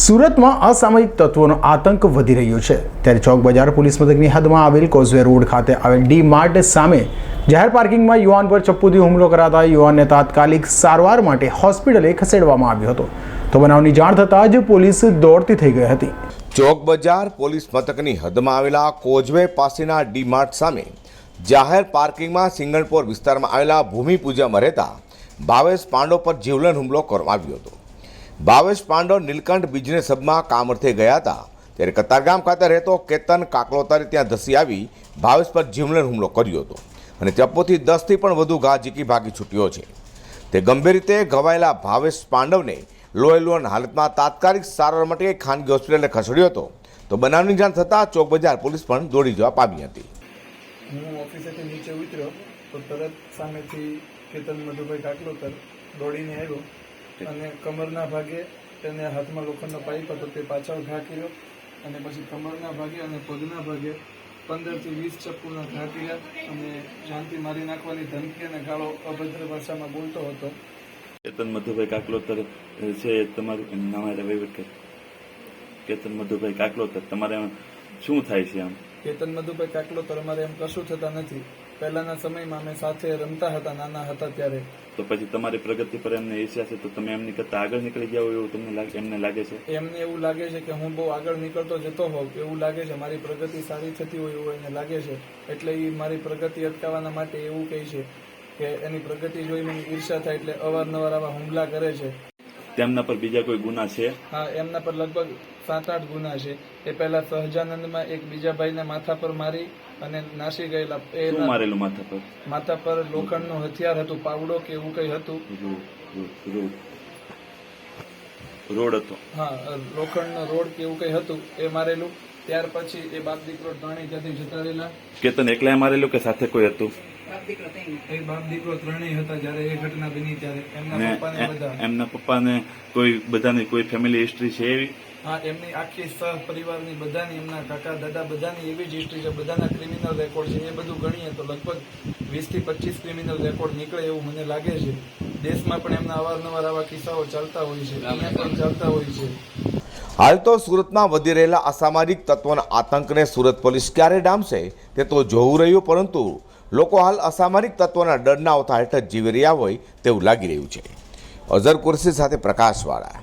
સુરતમાં અસામયિક તત્વોનો આતંક વધી રહ્યો છે. ત્યારે ચોક બજાર પોલીસ મથકની હદમાં આવેલ કોઝવે રોડ ખાતે આવેલ ડી માર્ટ સામે જાહેર પાર્કિંગમાં યુવાન પર ચપ્પુથી હુમલો કરાતા યુવાનને તાત્કાલિક સારવાર માટે હોસ્પિટલે ખસેડવામાં આવ્યો હતો. તો બનાવની જાણ થતાં જ પોલીસ દોડતી થઈ ગઈ હતી. ચોક બજાર પોલીસ મથકની હદમાં આવેલા કોઝવે પાસેના ડી માર્ટ સામે જાહેર પાર્કિંગમાં સિંગણપોર વિસ્તારમાં આવેલા ભૂમિપૂજામાં રહેતા ભાવેશ પાંડો પર જીવલેણ હુમલો કરવામાં આવ્યો હતો. ભાવેશ પાંડવ નીલકંઠ બિઝનેસ હબમાં કામ ગયા હતા. ત્યારે કતારગામ ખાતે રહેતો કેતન કાકલોતારે ત્યાં ધસી આવી ભાવેશ પર જીવલેણ હુમલો કર્યો હતો. અને ચપ્પોથી દસથી પણ વધુ ઘા ઝીકી ભાગી છૂટ્યો છે. તે ગંભીર રીતે ઘવાયેલા ભાવેશ પાંડવને લોહીલુણ હાલતમાં તાત્કાલિક સારવાર માટે ખાનગી હોસ્પિટલે ખસેડ્યો હતો. તો બનાવની જાણ થતાં ચોક બજાર પોલીસ પણ દોડી જવા પામી હતી. હું ઓફિસેથી નીચે ઉતર્યો, તો તરત સામેથી કેતન મધુભાઈ કાકલોતર દોડીને આવ્યો. અને કમરના ભાગે તેને હાથમાં લોખંડનો પાઇપ હતો તે પાછળ ઘા કર્યો અને પછી કમરના ભાગે અને પગના ભાગે પંદરથી વીસ ચપ્પુના ઘા કર્યા અને જાનથી મારી નાખવાની ધમકી અને ગાળો અભદ્ર ભાષામાં બોલતો હતો. કેતન મધુભાઈ કાકલોતર છે તમારું નામ વહીવટ કેતન મધુભાઈ કાકલોતર તમારે શું થાય છે આમ? કેતન મધુભાઈ કાકલોતર અમારે એમ કશું થતા નથી. પહેલાના સમયમાં અમે સાથે રમતા હતા નાના હતા ત્યારે. તો પછી તમારી પ્રગતિ પર એમને ઈર્ષ્યા છે તો તમે એમની કરતા આગળ નીકળી ગયા હોય એવું તમને લાગે એમને લાગે છે? એમને એવું લાગે છે કે હું બહુ આગળ નીકળતો જતો હોઉં એવું લાગે છે મારી પ્રગતિ સારી થતી હોય એવું એને લાગે છે. એટલે એ મારી પ્રગતિ અટકાવવાના માટે એવું કહે છે કે એની પ્રગતિ જોઈ મને ઈર્ષા થાય એટલે અવારનવાર આવા હુમલા કરે છે. તેમના પર બીજા કોઈ ગુના છે? હા એમના પર લગભગ સાત આઠ ગુના છે. એ પહેલા સહજાનંદમાં એક બીજા ભાઈને માથા પર મારી અને નાસી ગયેલા. એ મારેલું માથા પર? માથા પર લોખંડનું હથિયાર હતું પાવડો કે એવું કઈ હતું? રોડ હતો. હા લોખંડનો રોડ કે એવું કઈ હતું એ મારેલું. ત્યાર પછી એ બાપ દીકરો ત્રણેય ત્યાંથી જતા રહેલા. કેતન એકલા મારેલું કે સાથે કોઈ હતું? એ બાપ દીકરો ત્રણેય હતા જ્યારે એ ઘટના બની ત્યારે. એમના પપ્પાને બધા એમના પપ્પાને કોઈ બધાની કોઈ ફેમિલી હિસ્ટ્રી છે એવી? હા એમની આખી સહ પરિવારની બધાની એમના કાકા દાદા બધાની એવી જ હિસ્ટ્રી છે. બધાના ક્રિમિનલ રેકોર્ડ છે. એ બધું ગણીએ તો લગભગ વીસથી પચીસ ક્રિમિનલ રેકોર્ડ નીકળે એવું મને લાગે છે. દેશમાં પણ એમના અવારનવાર આવા કિસ્સાઓ ચાલતા હોય છે. અહીંયા પણ ચાલતા હોય છે. હાલ તો સુરતમાં વધી રહેલા અસામાજિક તત્વોના આતંકને સુરત પોલીસ ક્યારે ડામશે તે તો જોવું રહ્યું પરંતુ લોકો હાલ અસામાજિક તત્વોના ડરના ઓથા હેઠળ જીવી રહ્યા હોય તેવું લાગી રહ્યું છે. અઝર કુરશી સાથે પ્રકાશવાળા.